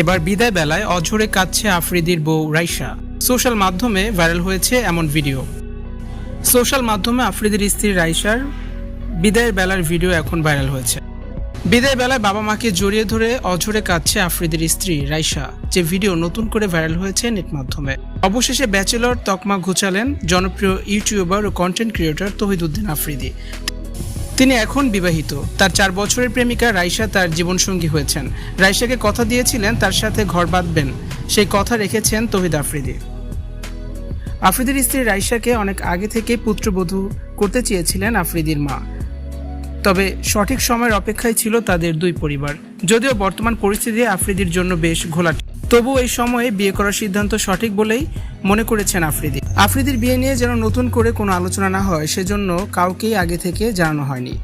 এবার বিদায় বেলায় অঝরে কাঁদছে আফ্রিদির বউ রাইসা সোশ্যাল মাধ্যমে ভাইরাল হয়েছে এমন ভিডিও। সোশ্যাল মাধ্যমে আফ্রিদির স্ত্রী রাইসার বিদায়ের বেলার ভিডিও এখন ভাইরাল হয়েছে। বিদায় বেলায় বাবা মাকে জড়িয়ে ধরে অঝরে কাঁদছে আফ্রিদির স্ত্রী রাইসা যে ভিডিও নতুন করে ভাইরাল হয়েছে নেট মাধ্যমে। অবশেষে ব্যাচেলর তকমা ঘুচালেন জনপ্রিয় ইউটিউবার ও কন্টেন্ট ক্রিয়েটর তহিদুদ্দিন আফ্রিদি। তিনি এখন বিবাহিত। তার চার বছরের প্রেমিকা রাইসা তার জীবনসঙ্গী হয়েছেন। রাইসাকে কথা দিয়েছিলেন, তার সাথে ঘর বাঁধবেন। সেই কথা রেখেছেন তহিদ আফ্রিদি। আফ্রিদির স্ত্রী রাইসাকে অনেক আগে থেকেই পুত্রবধূ করতে চেয়েছিলেন আফ্রিদির মা। তবে সঠিক সময়ের অপেক্ষায় ছিল তাদের দুই পরিবার। যদিও বর্তমান পরিস্থিতি আফ্রিদির জন্য বেশ ঘোলাটে। তবু এই সময়ে বিয়ে করার সিদ্ধান্ত সঠিক বলেই মনে করেছেন আফ্রিদি। আফ্রিদির বিয়ে নিয়ে যেন নতুন করে কোনো আলোচনা না হয়, সেজন্য কাউকেই আগে থেকে জানানো হয়নি।